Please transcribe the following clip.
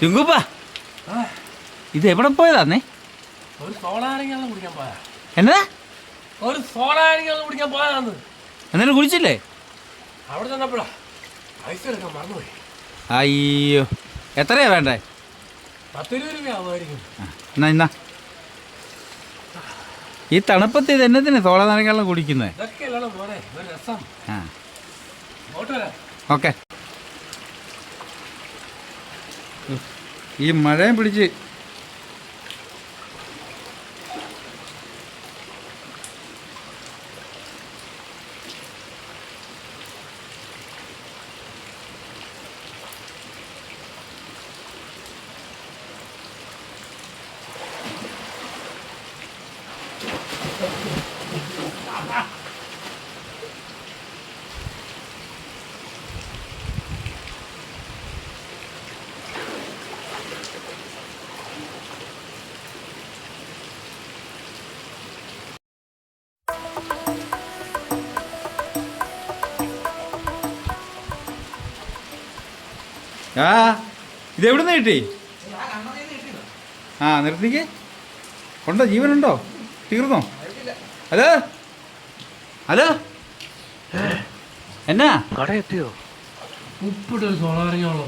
ചുങ്കുപ്പാ ഇത് എവിടെ പോയതാന്നേ? ഒരു സോളാരെങ്കിലും കുടിക്കാൻ പോയാ എന്നാ ഒരു സോളാരെങ്കിലും കുടിക്കാൻ പോയതാന്ന്. എന്നാലും കുടിച്ചില്ലേ? അവിടെ ചെന്നപ്പോഴാ പൈസ എടുക്കാൻ മറന്നുപോയി. അയ്യോ. എത്രയാ വേണ്ടേ? പത്ത് ഇരുപത് രൂപ ആവുമായിരിക്കും ആ, എന്നാ എന്നാ. ഈ തണുപ്പത്ത് ഇത് എന്നതിന് തോള നനകാളം കുടിക്കുന്നത് ഓക്കെ. ഈ മഴയും പിടിച്ച് ആ ഇത് എവിടെ നിന്ന് കിട്ടി? ആ നിർത്തിക്ക്. ഉണ്ടോ ജീവനുണ്ടോ? തീർന്നോ? ഹലോ? ഹലോ? എന്നാ? കട എത്തിയോ ഉപ്പിട്ടൊരു സോളാരിങ്ങോളോ